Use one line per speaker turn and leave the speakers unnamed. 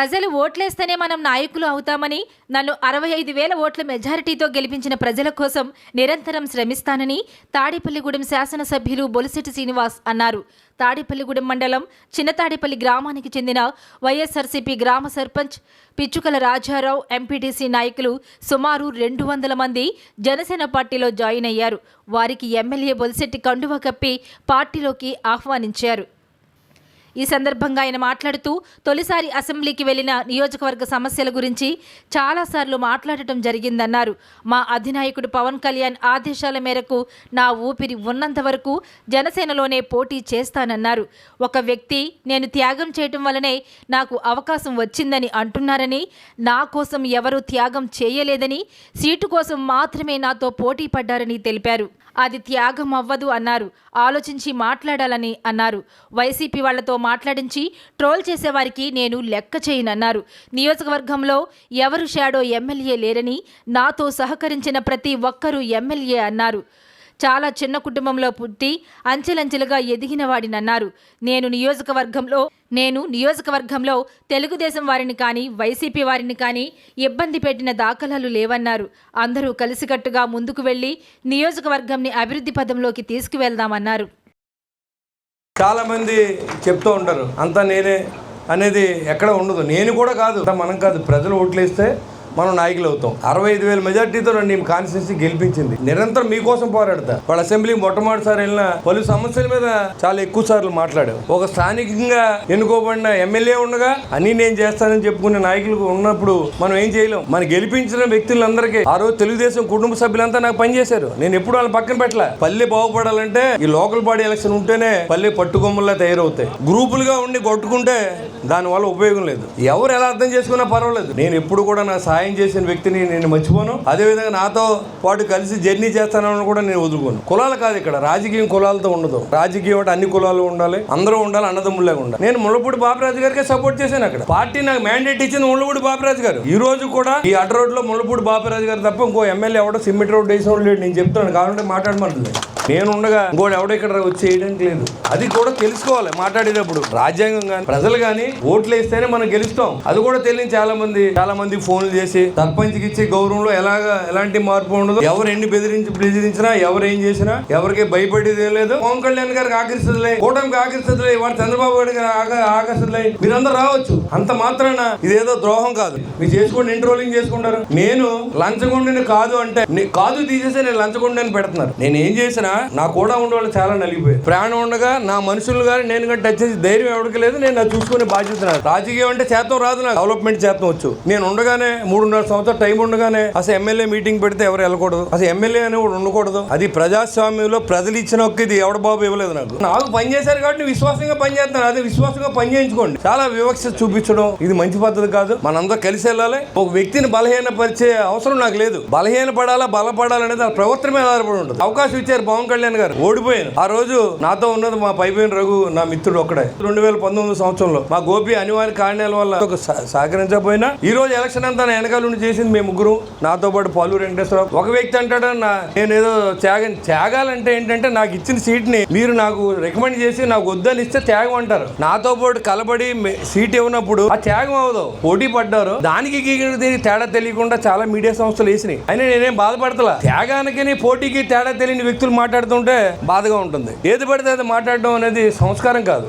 ప్రజలు ఓట్లేస్తేనే మనం నాయకులు అవుతామని నన్ను అరవై ఐదు వేల ఓట్ల మెజారిటీతో గెలిపించిన ప్రజల కోసం నిరంతరం శ్రమిస్తానని తాడేపల్లిగూడెం శాసనసభ్యులు బొలిశెట్టి శ్రీనివాస్ అన్నారు. తాడేపల్లిగూడెం మండలం చిన్నతాడేపల్లి గ్రామానికి చెందిన వైఎస్ఆర్సీపీ గ్రామ సర్పంచ్ పిచ్చుకల రాజారావు ఎంపీటీసీ నాయకులు సుమారు రెండు వందల మంది జనసేన పార్టీలో జాయిన్ అయ్యారు. వారికి ఎమ్మెల్యే బొలిశెట్టి కండువ కప్పి పార్టీలోకి ఆహ్వానించారు. ఈ సందర్భంగా ఆయన మాట్లాడుతూ తొలిసారి అసెంబ్లీకి వెళ్ళిన నియోజకవర్గ సమస్యల గురించి చాలాసార్లు మాట్లాడటం జరిగిందన్నారు. మా అధినాయకుడు పవన్ కళ్యాణ్ ఆదేశాల మేరకు నా ఊపిరి ఉన్నంత వరకు జనసేనలోనే పోటీ చేస్తానన్నారు. ఒక వ్యక్తి నేను త్యాగం చేయటం వలనే నాకు అవకాశం వచ్చిందని అంటున్నారని నా కోసం ఎవరూ త్యాగం చేయలేదని సీటు కోసం మాత్రమే నాతో పోటీ పడ్డారని తెలిపారు. అది త్యాగం అవ్వదు అన్నారు. ఆలోచించి మాట్లాడాలని అన్నారు. వైసీపీ వాళ్ళతో మాట్లాడించి ట్రోల్ చేసేవారికి నేను లెక్క చేయనన్నారు. నియోజకవర్గంలో ఎవరు షాడో ఎమ్మెల్యే లేరని నాతో సహకరించిన ప్రతి ఒక్కరూ ఎమ్మెల్యే అన్నారు. చాలా చిన్న కుటుంబంలో పుట్టి అంచెలంచెలుగా ఎదిగిన వాడినన్నారు నేను నియోజకవర్గంలో నేను నియోజకవర్గంలో తెలుగుదేశం వారిని కానీ వైసీపీ వారిని కానీ ఇబ్బంది పెట్టిన దాఖలాలు లేవన్నారు. అందరూ కలిసికట్టుగా ముందుకు వెళ్ళి నియోజకవర్గంని అభివృద్ధి పదంలోకి తీసుకువెళ్దామన్నారు.
చాలామంది చెప్తూ ఉంటారు అంతా నేనే అనేది ఎక్కడ ఉండదు. నేను కూడా కాదు మనం కాదు. ప్రజలు ఓట్లేస్తే మనం నాయకులు అవుతాం. అరవై ఐదు వేల మెజార్టీతో నన్ను ఈ కాన్స్టిట్యూన్సీ గెలిపించింది. నిరంతరం మీకోసం పోరాడతా. వాళ్ళ అసెంబ్లీ మొట్టమొదటిసారి వెళ్ళిన పలు సమస్యల మీద చాలా ఎక్కువ సార్లు మాట్లాడారు ఒక స్థానికంగా ఎన్నుకోబడిన ఎమ్మెల్యే ఉండగా అన్ని నేను చేస్తానని చెప్పుకునే నాయకులు ఉన్నప్పుడు మనం ఏం చేయలేం? మన గెలిపించిన వ్యక్తులందరికీ ఆ రోజు తెలుగుదేశం కుటుంబ సభ్యులంతా నాకు పనిచేశారు. నేను ఎప్పుడు వాళ్ళ పక్కన పెట్టలే. పల్లె బాగుపడాలంటే ఈ లోకల్ బాడీ ఎలక్షన్ ఉంటేనే పల్లె పట్టుకొమ్మల్లా తయారవుతాయి. గ్రూపులుగా ఉండి కొట్టుకుంటే దానివల్ల ఉపయోగం లేదు. ఎవరు ఎలా అర్థం చేసుకున్నా పర్వాలేదు. నేను ఎప్పుడు కూడా నా సాయం చేసిన వ్యక్తిని నేను మర్చిపోను. అదే విధంగా నాతో పాటు కలిసి జర్నీ చేస్తానని కూడా నేను వదులుకోను. కులాలు కాదు ఇక్కడ. రాజకీయం కులాలతో ఉండదు. రాజకీయం అంటే అన్ని కులాలు ఉండాలి. అందరూ ఉండాలి అన్నదమ్ములాగా ఉండాలి. నేను ముళ్ళపూడి బాపరాజు గారికి సపోర్ట్ చేశాను అక్కడ. పార్టీ నాకు మ్యాండేట్ ఇచ్చింది ముళ్ళపూడి బాపరాజు గారు. ఈ రోజు కూడా ఈ అడ్డ రోడ్లో ముళ్ళపూడి బాపరాజు గారు తప్ప ఇంకో ఎమ్మెల్యే ఎవడో సిమెంట్ రోడ్ వేసిన వాళ్ళు లేడు. నేను చెప్తాను కావాలంటే మాట్లాడమంటుంది నేను ఉండగా ఇంకోటి ఎవడో ఇక్కడ వచ్చి చేయడానికి లేదు. అది కూడా తెలుసుకోవాలి మాట్లాడేటప్పుడు. రాజ్యాంగం కానీ ప్రజలు కానీ ఓట్లు వేస్తేనే మనం గెలుస్తాం. అది కూడా తెలియని చాలా మంది చాలా మంది ఫోన్లు చేసి సర్పంచ్కి ఇచ్చే గౌరవంలో ఎలాగా ఎలాంటి మార్పు ఉండదు. ఎవరు ఎన్ని బెదిరించి బెదిరించినా ఎవరు ఏం చేసినా ఎవరికి భయపడేది లేదు. పవన్ కళ్యాణ్ గారికి ఆకర్షితులే కూటమికి ఆకర్షితులే వాడు చంద్రబాబు గారి ఆకర్షితులే మీరందరూ రావచ్చు. అంత మాత్రాన ఇదేదో ద్రోహం కాదు. మీరు చేసుకోండి ఎన్రోలింగ్ చేసుకుంటారు? నేను లంచగొండని కాదు అంటే కాదు తీసేసి నేను లంచగొండని పెడుతున్నారు. నేను ఏం చేసినా నా కూడా ఉండేవాళ్ళు చాలా నలిగిపోయారు. ప్రాణం ఉండగా నా మనుషులు కానీ నేను కానీ టచ్ చేసి ధైర్యం ఎవరికి లేదు నేను అది చూసుకునే బాధ్యత రాజకీయం అంటే చేతం రాదు నాకు. డెవలప్మెంట్ చేతం వచ్చు. నేను ఉండగానే మూడున్నర సంవత్సరం టైం ఉండగానే అసలు ఎమ్మెల్యే మీటింగ్ పెడితే ఎవరు వెళ్ళకూడదు? అసలు ఎమ్మెల్యే అని కూడా ఉండకూడదు. అది ప్రజాస్వామ్యంలో ప్రజలు ఇచ్చిన ఒక్క ఇది. ఎవడ బాబు ఇవ్వలేదు నాకు. నాకు పని చేశారు కాబట్టి విశ్వాసంగా పనిచేస్తాను అది అదే విశ్వాసంగా పని చేయించుకోండి. చాలా వివక్ష చూపించడం ఇది మంచి పద్ధతి కాదు. మనందరూ కలిసి వెళ్ళాలి. ఒక వ్యక్తిని బలహీనపరిచే అవసరం నాకు లేదు. బలహీన పడాలా బలపడాలనేది ప్రవర్తన మీద ఆధారపడి ఉంటుంది. అవకాశం ఇచ్చారు పవన్ కళ్యాణ్ గారు. ఓడిపోయాను ఆ రోజు నాతో ఉన్నది మా పైపోయిన రఘు నా మిత్రుడు ఒక్కడే. రెండు వేల పంతొమ్మిది సంవత్సరంలో మా గోపి అనివార్య కారణాల వల్ల ఒక సహ- సహకరించకపోయినా ఈ రోజు ఎలక్షన్ అంతా నా వెనకాల నుండి చేసింది మేము ముగ్గురు. నాతో పాటు పాలు వెంకటేశ్వరరావు. ఒక వ్యక్తి అంటాడు నా నేను ఏదో త్యాగం త్యాగాలంటే ఏంటంటే నాకు ఇచ్చిన సీట్ని మీరు నాకు రికమెండ్ చేసి నాకు వద్దని ఇస్తే త్యాగం అంటారు. నాతో పాటు కలబడి సీట్ ఇవ్వనప్పుడు ఆ త్యాగం అవదు పోటీ పడ్డారు. దానికి తేడా తెలియకుండా చాలా మీడియా సంస్థలు వేసినాయి. అయినా నేనేం బాధపడతలా? త్యాగానికి పోటీకి తేడా తెలియని వ్యక్తులు మాట్లాడుతుంటే బాధగా ఉంటుంది. ఏది పడితే అది మాట్లాడడం అనేది సంస్కారం కాదు.